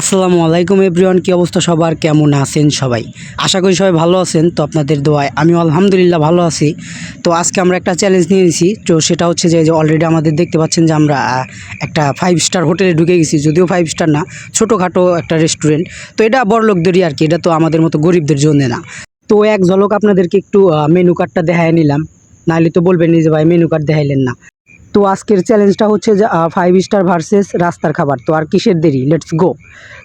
আসসালামু আলাইকুম এভরিওয়ান, কী অবস্থা সবার? কেমন আছেন সবাই? আশা করি সবাই ভালো আছেন, তো আপনাদের দোয়ায় আমি আলহামদুলিল্লাহ ভালো আছি। তো আজকে আমরা একটা চ্যালেঞ্জ নিয়ে নিয়েছি তো সেটা হচ্ছে যে অলরেডি আমাদের দেখতে পাচ্ছেন যে আমরা একটা ফাইভ স্টার হোটেলে ঢুকে গেছি, যদিও ফাইভ স্টার না, ছোটোখাটো একটা রেস্টুরেন্ট তো এটা বড় লোকদেরই আর কি, এটা তো আমাদের মতো গরিবদের জন্য না। তো এক ঝলক আপনাদেরকে একটু মেনু কার্ডটা দেখায় নিলাম, নাহলে তো বলবেন যে, ভাই মেনু কার্ড দেখাইলেন না। তো আজকের চ্যালেঞ্জটা হচ্ছে ফাইভ স্টার ভার্সেস রাস্তার খাবার। তো আর কিসের দেরি? লেটস গো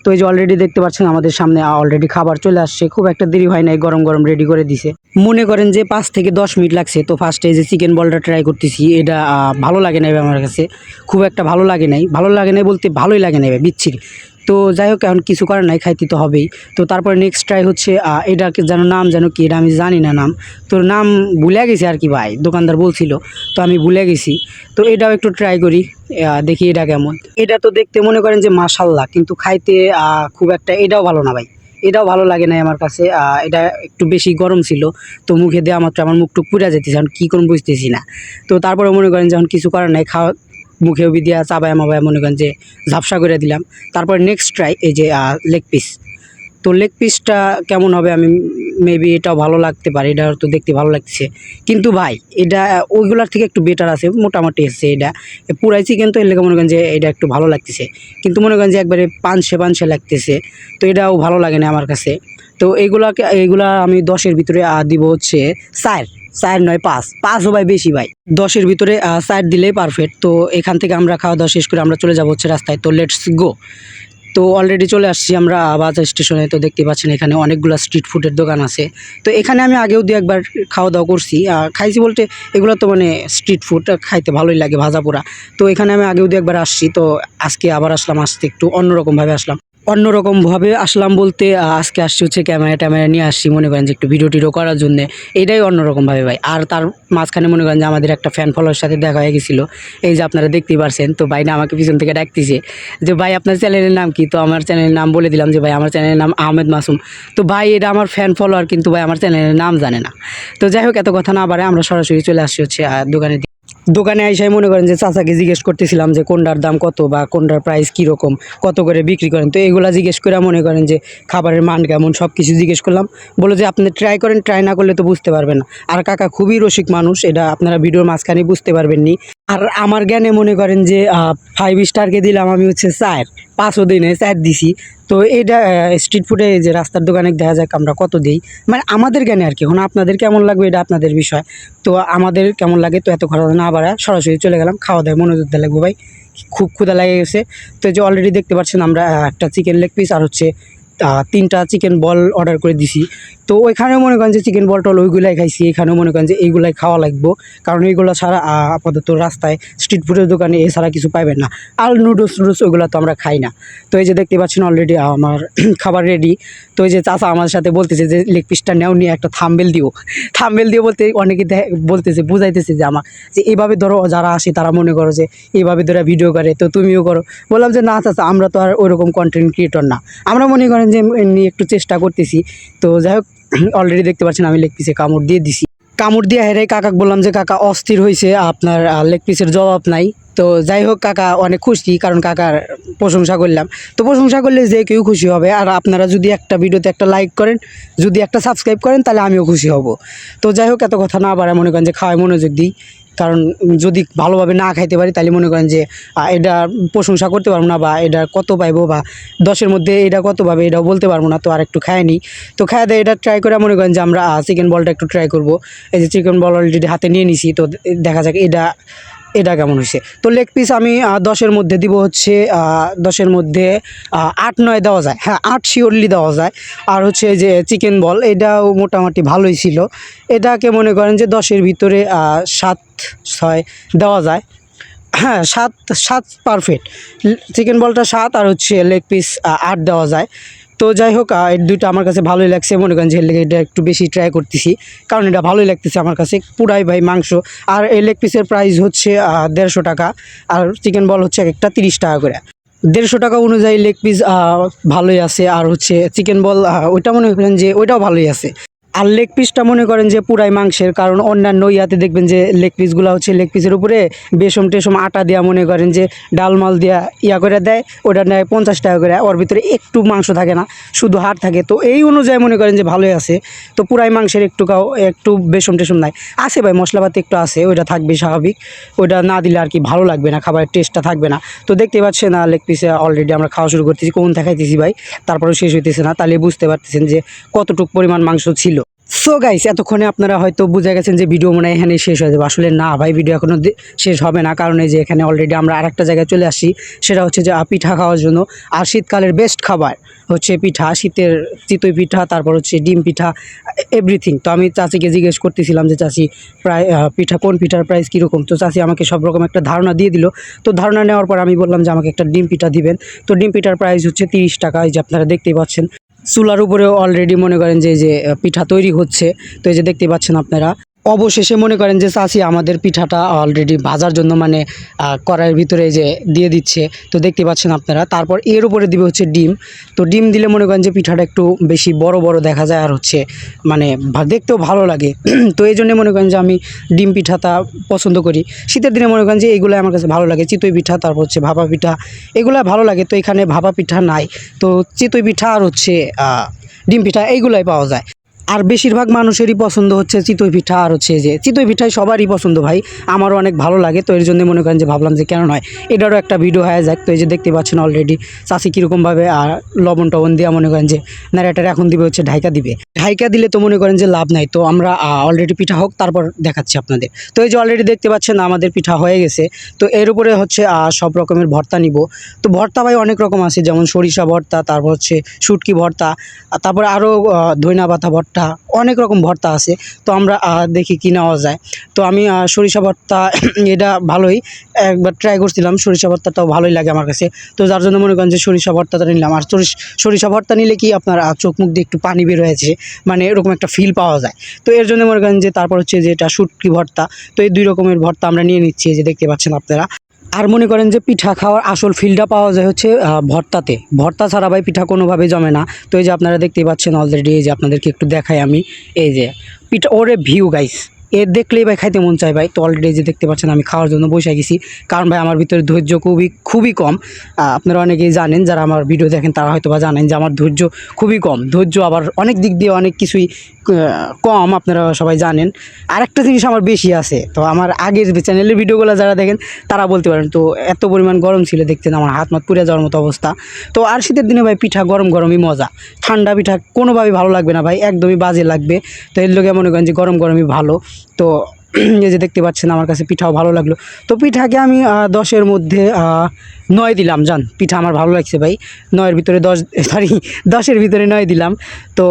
তো এই যে অলরেডি দেখতে পাচ্ছেন আমাদের সামনে অলরেডি খাবার চলে আসছে। খুব একটা দেরি হয় নাই, গরম গরম রেডি করে দিছে। মনে করেন যে পাঁচ থেকে দশ মিনিট লাগছে। তো ফার্স্টে যে চিকেন বলটা ট্রাই করতেছি, এটা ভালো লাগে নাই আমার কাছে। খুব একটা ভালো লাগে নাই। ভালো লাগে নাই বলতে ভালোই লাগে নাই, বিচ্ছিরি। তো যাই হোক, এখন কিছু করার নাই, খাইতে তো হবেই। তো তারপরে নেক্সট ট্রাই হচ্ছে এটার যেন নাম যেন কি, এটা আমি জানি না নাম। তোর নাম ভুলে গেছি আর কি ভাই, দোকানদার বলছিল, তো আমি ভুলে গেছি। তো এটাও একটু ট্রাই করি দেখি এটা কেমন। এটা তো দেখতে মনে করেন যে মাশাল্লাহ, কিন্তু খাইতে খুব একটা এটাও ভালো না ভাই। এটাও ভালো লাগে নাই আমার কাছে এটা একটু বেশি গরম ছিল, তো মুখে দেওয়া মাত্র আমার মুখটুক পুরা যেতেছে, এখন কী করুন বুঝতেছি না। তো তারপরে মনে করেন যখন কিছু করার নাই, খাওয়া মুখেও দিয়া চাবায় মাবায় মনে করেন যে ঝাপসা করে দিলাম। তারপরে নেক্সট ট্রাই এই যে লেগ পিস তো লেগ পিসটা কেমন হবে আমি মেবি এটাও ভালো লাগতে পারে, এটা তো দেখতে ভালো লাগছে। কিন্তু ভাই, এটা, ওইগুলোর থেকে একটু বেটার আছে, মোটামুটি এসছে এটা। পুরাই চিকেন তো এর লেগে মনে করেন যে এটা একটু ভালো লাগতেছে। কিন্তু মনে করেন যে একবারে পাঁচশে পাঁচশে লাগতেছে, তো এটাও ভালো লাগে না আমার কাছে। তো এইগুলাকে এইগুলা আমি দশের ভিতরে দিব হচ্ছে চার। চার নয়, পাঁচ। পাঁচও ভাই বেশি ভাই। দশের ভিতরে চার দিলেই পারফেক্ট তো এখান থেকে আমরা খাওয়া দাওয়া শেষ করে আমরা চলে যাব হচ্ছে রাস্তায়। তো লেটস গো তো অলরেডি চলে আসছি আমরা বাজার স্টেশনে তো দেখতে পাচ্ছেন এখানে অনেকগুলো স্ট্রিট ফুডের দোকান আছে। তো এখানে আমি আগেও দু একবার খাওয়া দাওয়া করছি। খাইছি বলতে এগুলো তো মানে স্ট্রিট ফুড খাইতে ভালোই লাগে ভাজা পোড়া। তো এখানে আমি আগেও দু একবার আসছি। তো আজকে আবার আসলাম, আসতে একটু অন্যরকমভাবে আসলাম। অন্যরকমভাবে আসলাম বলতে আজকে আসছি হচ্ছে ক্যামেরা ট্যামেরা নিয়ে আসছি, মনে করেন যে একটু ভিডিও টিডিও করার জন্য। এটাই অন্যরকমভাবে ভাই। আর তার মাঝখানে মনে করেন যে আমাদের একটা ফ্যান ফলোয়ার সাথে দেখা হয়ে গেছিল। এই যে আপনারা দেখতেই পারছেন, তো ভাই না আমাকে পিছন থেকে ডাকতেছে যে, ভাই, আপনার চ্যানেলের নাম কি? তো আমার চ্যানেলের নাম বলে দিলাম যে, ভাই, আমার চ্যানেলের নাম আহমেদ মাসুম। তো ভাই, এটা আমার ফ্যান ফলোয়ার কিন্তু ভাই আমার চ্যানেলের নাম জানে না। তো যাই হোক, এত কথা না বাড়ে আমরা সরাসরি চলে আসছি হচ্ছে দোকানে দোকানে আইসাই মনে করেন যে চাচাকে জিজ্ঞেস করতেছিলাম যে কোনটার দাম কত বা কোনটার প্রাইস কীরকম, কত করে বিক্রি করেন। তো এগুলো জিজ্ঞেস করে মনে করেন যে খাবারের মান কেমন সব কিছু জিজ্ঞেস করলাম। বলে যে, আপনি ট্রাই করেন ট্রাই না করলে তো বুঝতে পারবেন না। আর কাকা খুবই রসিক মানুষ, এটা আপনারা ভিডিওর মাঝখানে বুঝতে পারবেন নি আর আমার জ্ঞানে মনে করেন যে ফাইভ স্টারকে দিলাম আমি হচ্ছে চার। পাঁচও দিনে চার দিছি। তো এটা স্ট্রিট ফুডে যে রাস্তার দোকানে দেখা যাক আমরা কত দিই। মানে আমাদের জ্ঞানে আর কি, এখন আপনাদের কেমন লাগবে এটা আপনাদের বিষয়। তো আমাদের কেমন লাগে তো এত খরচ না বাড়া সরাসরি চলে গেলাম, খাওয়া দাওয়া, মনোযোগ দেওয়া লাগবে ভাই। খুব ক্ষুদা লাগে গেছে। তো যে অলরেডি দেখতে পাচ্ছেন আমরা একটা চিকেন লেগ পিস আর হচ্ছে তিনটা চিকেন বল অর্ডার করে দিছি। তো ওইখানেও মনে করেন যে চিকেন বল টল ওইগুলাই খাইছি, এখানেও মনে করেন যে এইগুলাই খাওয়া লাগবো। কারণ এইগুলো ছাড়া আপাতত রাস্তায় স্ট্রিট ফুডের দোকানে এছাড়া কিছু পাইবেন না। আর নুডলস নুডলস ওইগুলো তো আমরা খাই না। তো এই যে দেখতে পাচ্ছেন অলরেডি আমার খাবার রেডি তো এই যে চাচা আমার সাথে বলতেছে যে লেগ পিসটা নেও, নিয়ে একটা থাম্বেল দিও। থাম্বেল দিও বলতে অনেকে বলতেছে, বুঝাইতেছে যে আমার, যে এইভাবে ধরো যারা আসে তারা মনে করো যে এইভাবে ধরে ভিডিও করে, তো তুমিও করো। বললাম যে না চাচা, আমরা তো আর ওরকম কন্টেন্ট ক্রিয়েটর না। আমরা মনে করেন যে এমনি একটু চেষ্টা করতেছি। তো যাই হোক অলরেডি দেখতে পাচ্ছেন আমি লেগ পিসে কামড় দিয়ে দিছি। কামড় দিয়ে হেরে কাকাকে বললাম যে, কাকা, অস্থির হয়েছে আপনার লেগ পিসের জবাব নাই। তো যাই হোক, কাকা অনেক খুশি, কারণ কাকার প্রশংসা করলাম। তো প্রশংসা করলে যে কেউ খুশি হবে। আর আপনারা যদি একটা ভিডিওতে একটা লাইক করেন, যদি একটা সাবস্ক্রাইব করেন, তাহলে আমিও খুশি হব। তো যাই হোক, এত কথা না বাড়ায় মনে করেন যে খাওয়ায় মনোযোগ দিই। কারণ যদি ভালোভাবে না খাইতে পারি, তাহলে মনে করেন যে এটা প্রশংসা করতে পারব না বা এটা কত পাইবো বা দশের মধ্যে এটা কত পাবে, এটাও বলতে পারব না, তো আর একটু খায় নিই তো খায় দেয় এটা ট্রাই করে মনে করেন যে, আমরা চিকেন বলটা একটু ট্রাই করব। এই যে চিকেন বল অলরেডি হাতে নিয়ে নিছি, তো দেখা যাক এটা এটা কেমন হয়েছে তো লেগ পিস আমি দশের মধ্যে দিব হচ্ছে দশের মধ্যে আট নয় দেওয়া যায়। হ্যাঁ আট শিওরলি দেওয়া যায়। আর হচ্ছে যে চিকেন বল এটাও মোটামুটি ভালোই ছিল। এটাকে মনে করেন যে দশের ভিতরে সাত ছয় দেওয়া যায়। হ্যাঁ সাত সাত পারফেক্ট চিকেন বলটা সাত আর হচ্ছে লেগ পিস আট দেওয়া যায়। তো যাই হোক এই দুইটা আমার কাছে ভালোই লাগছে। মনে করেন যে এর এটা একটু বেশি ট্রাই করতেছি। কারণ এটা ভালোই লাগতেছে আমার কাছে। পুরাই ভাই মাংস। আর এই লেগ পিসের প্রাইস হচ্ছে দেড়শো টাকা। আর চিকেন বল হচ্ছে এক একটা তিরিশ টাকা করে। দেড়শো টাকা অনুযায়ী লেগ পিস ভালোই আছে। আর হচ্ছে চিকেন বল ওইটা মনে করেন যে ওইটাও ভালোই আছে। আর লেগ পিসটা মনে করেন যে পুরাই মাংসের, কারণ অন্যান্য ইয়াতে দেখবেন যে লেগ পিসগুলো হচ্ছে লেগ পিসের উপরে বেসম টেসম আটা দেওয়া মনে করেন যে ডাল মাল দিয়া ইয়া করে দেয়, ওটা নেয় পঞ্চাশ টাকা করে, ওর ভিতরে একটু মাংস থাকে না, শুধু হাড় থাকে। তো এই অনুযায়ী মনে করেন যে ভালোই আছে। তো পুরাই মাংসের একটু কাউ একটু বেসম টেসম নাই। আছে ভাই, মশলাপাতি একটু আছে, ওইটা থাকবে স্বাভাবিক। ওইটা না দিলে আর কি ভালো লাগবে না, খাবারের টেস্টটা থাকবে না। তো দেখতে পাচ্ছেন না লেগ পিসে অলরেডি আমরা খাওয়া শুরু করতেছি, কোন দেখাইতেছি ভাই? তারপরেও শেষ হইতেছে না। তাহলে বুঝতে পারতেছেন যে কতটুকু পরিমাণ মাংস ছিল। সো গাইস এতক্ষণে আপনারা হয়তো বুঝে গেছেন যে ভিডিও মনে হয় এখানে শেষ হয়ে যাবে। আসলে না ভাই ভিডিও এখনও শেষ হবে না, কারণ এই যে এখানে অলরেডি আমরা আরেকটা জায়গায় চলে আসি, সেটা হচ্ছে যে পিঠা খাওয়ার জন্য। আর শীতকালের বেস্ট খাবার হচ্ছে পিঠা, শীতের চিতই পিঠা, তারপর হচ্ছে ডিম পিঠা এভরিথিং তো আমি চাচিকে জিজ্ঞেস করতেছিলাম যে, চাচি, প্রায় পিঠা কোন পিঠার প্রাইস কীরকম? তো চাচি আমাকে সব রকম একটা ধারণা দিয়ে দিল। তো ধারণা নেওয়ার পর আমি বললাম যে, আমাকে একটা ডিম পিঠা দিবেন। তো ডিম পিঠার প্রাইস হচ্ছে তিরিশ টাকা, এই যে আপনারা দেখতেই পাচ্ছেন। চুলার উপরেও অলরেডি মনে করেন যে যে পিঠা তৈরি হচ্ছে। তো এই যে দেখতে পাচ্ছেন আপনারা অবশেষে মনে করেন যে চাষি আমাদের পিঠাটা অলরেডি ভাজার জন্য মানে কড়াইয়ের ভিতরে যে দিয়ে দিচ্ছে। তো দেখতে পাচ্ছেন আপনারা, তারপর এর উপরে দিবে হচ্ছে ডিম। তো ডিম দিলে মনে করেন যে পিঠাটা একটু বেশি বড় বড় দেখা যায় আর হচ্ছে মানে দেখতেও ভালো লাগে। তো এই জন্য মনে করেন যে আমি ডিম পিঠাটা পছন্দ করি। শীতের দিনে মনে করেন যে এগুলো আমার কাছে ভালো লাগে। চিতই পিঠা, তারপর হচ্ছে ভাপা পিঠা, এগুলো ভালো লাগে। তো এখানে ভাপা পিঠা নাই। তো চিতই পিঠা আর হচ্ছে ডিম পিঠা এইগুলাই পাওয়া যায়। আর বেশিরভাগ মানুষেরই পছন্দ হচ্ছে চিতই পিঠা আর হচ্ছে যে, চিতই পিঠাই সবারই পছন্দ ভাই। আমারও অনেক ভালো লাগে, তো এর জন্য মনে করেন যে ভাবলাম যে কেন নয়, এটারও একটা ভিডিও হয়ে যাক। তো এই যে দেখতে পাচ্ছেন অলরেডি চাষি কীরকমভাবে, আর লবণ টবণ দিয়ে মনে করেন যে নারেটার এখন দিবে হচ্ছে ঢাইকা দিবে। ঢাইকা দিলে তো মনে করেন যে লাভ নাই, তো আমরা অলরেডি পিঠা হোক, তারপর দেখাচ্ছি আপনাদের। তো এই যে অলরেডি দেখতে পাচ্ছেন আমাদের পিঠা হয়ে গেছে, তো এর উপরে হচ্ছে সব রকমের ভর্তা নিব। তো ভর্তা ভাই অনেক রকম আছে, যেমন সরিষা ভর্তা, তারপর হচ্ছে শুটকি ভর্তা তারপরে আরও ধইনা পাতা ভর্তা অনেক রকম ভর্তা আছে। তো আমরা দেখি কি নেওয়া যায়। তো আমি সরিষা ভর্তা, এটা ভালোই, একবার ট্রাই করছিলাম, সরিষা ভর্তাটাও ভালোই লাগে আমার কাছে। তো যার জন্য মনে করেন যে সরিষা ভর্তাটা নিলাম। আর সরিষ- ভর্তা নিলে কি আপনার চোখ মুখ দিয়ে একটু পানি বের হয়েছে মানে এরকম একটা ফিল পাওয়া যায়। তো এর জন্য মনে করেন যে তারপর হচ্ছে যে এটা শুটকি ভর্তা। তো এই দুই রকমের ভর্তা আমরা নিয়ে নিচ্ছি যে দেখতে পাচ্ছেন আপনারা। আর মনে করেন যে পিঠা খাওয়ার আসল ফিলটা পাওয়া যায় হচ্ছে ভর্তাতে। ভর্তা ছাড়া ভাই পিঠা কোনোভাবে জমে না। তো এই যে আপনারা দেখতেই পাচ্ছেন অলরেডি এই যে আপনাদেরকে একটু দেখাই আমি। এই যে, পিঠা, ওরে ভিউ গাইস এ দেখলেই ভাই খাইতে মন চায় ভাই। তো অলরেডি যে দেখতে পাচ্ছেন, আমি খাওয়ার জন্য বসে গেছি। কারণ ভাই আমার ভিতরে ধৈর্য খুবই খুবই কম। আপনারা অনেকেই জানেন, যারা আমার ভিডিও দেখেন, তারা হয়তো বা জানেন যে আমার ধৈর্য খুবই কম। ধৈর্য আবার অনেক দিক দিয়ে অনেক কিছুই কম, আপনারা সবাই জানেন। আরেকটা জিনিস আমার বেশি আছে, তো আমার আগের চ্যানেলের ভিডিওগুলো যারা দেখেন, তারা বলতে পারেন, তো এত পরিমাণ গরম ছিল, দেখতেন আমার হাত মাত পুড়ে যাওয়ার মতো অবস্থা। তো আর শীতের দিনে ভাই পিঠা গরম গরমই মজা। ঠান্ডা পিঠা কোনোভাবেই ভালো লাগবে না ভাই, একদমই বাজে লাগবে। তো এর লোকে মনে করেন যে গরম গরমই ভালো। তো এই যে দেখতে পাচ্ছেন আমার কাছে পিঠাও ভালো লাগল। তো পিঠাকে আমি দশের মধ্যে নয় দিলাম, জান, পিঠা আমার ভালো লাগছে ভাই। নয়ের ভিতরে দশ সরি দশের ভিতরে নয় দিলাম। তো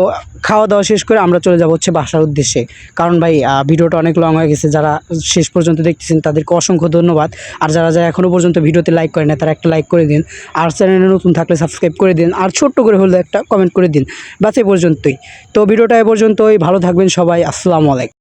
খাওয়া দাওয়া শেষ করে আমরা চলে যাব হচ্ছে বাসার উদ্দেশ্যে। কারণ ভাই ভিডিওটা অনেক লং হয়ে গেছে, যারা শেষ পর্যন্ত দেখতেছেন তাদেরকে অসংখ্য ধন্যবাদ। আর যারা যারা এখনও পর্যন্ত ভিডিওতে লাইক করে না তারা একটা লাইক করে দিন। আর চ্যানেলে নতুন থাকলে সাবস্ক্রাইব করে দিন। আর ছোট্ট করে হলে একটা কমেন্ট করে দিন। বাস এ পর্যন্তই। তো ভিডিওটা এ পর্যন্তই, ভালো থাকবেন সবাই, আসসালামু আলাইকুম।